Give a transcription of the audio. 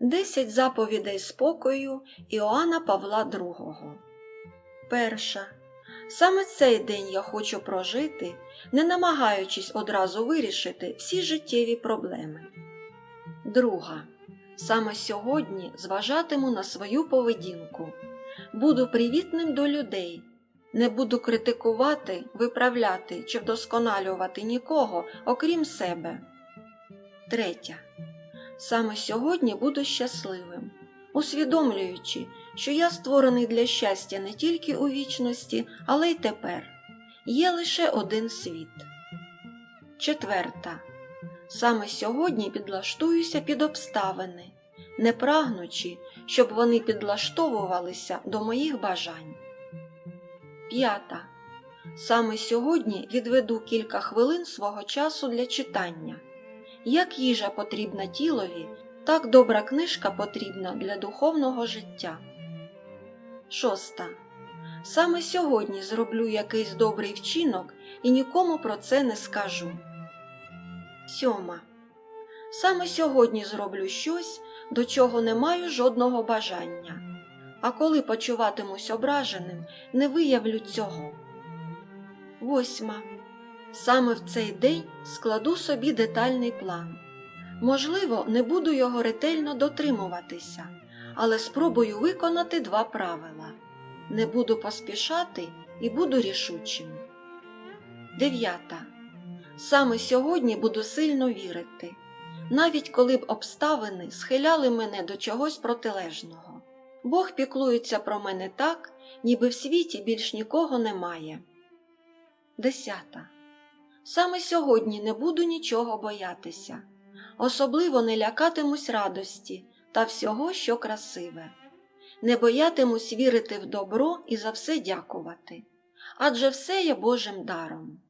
Десять заповідей спокою Іоанна Павла II. Перша. Саме цей день я хочу прожити, не намагаючись одразу вирішити всі життєві проблеми. Друга. Саме сьогодні зважатиму на свою поведінку. Буду привітним до людей, не буду критикувати, виправляти чи вдосконалювати нікого, окрім себе. Третя. Саме сьогодні буду щасливим, усвідомлюючи, що я створений для щастя не тільки у вічності, але й тепер. Є лише один світ. Четверта. Саме сьогодні підлаштуюся під обставини, не прагнучи, щоб вони підлаштовувалися до моїх бажань. П'ята. Саме сьогодні відведу кілька хвилин свого часу для читання. Як їжа потрібна тілові, так добра книжка потрібна для духовного життя. Шоста. Саме сьогодні зроблю якийсь добрий вчинок і нікому про це не скажу. Сьома. Саме сьогодні зроблю щось, до чого не маю жодного бажання. А коли почуватимусь ображеним, не виявлю цього. Восьма. Саме в цей день складу собі детальний план. Можливо, не буду його ретельно дотримуватися, але спробую виконати два правила: не буду поспішати і буду рішучим. Дев'ята. Саме сьогодні буду сильно вірити, навіть коли б обставини схиляли мене до чогось протилежного. Бог піклується про мене так, ніби в світі більш нікого немає. Десята. Саме сьогодні не буду нічого боятися, особливо не лякатимусь радості та всього, що красиве, не боятимусь вірити в добро і за все дякувати, адже все є Божим даром.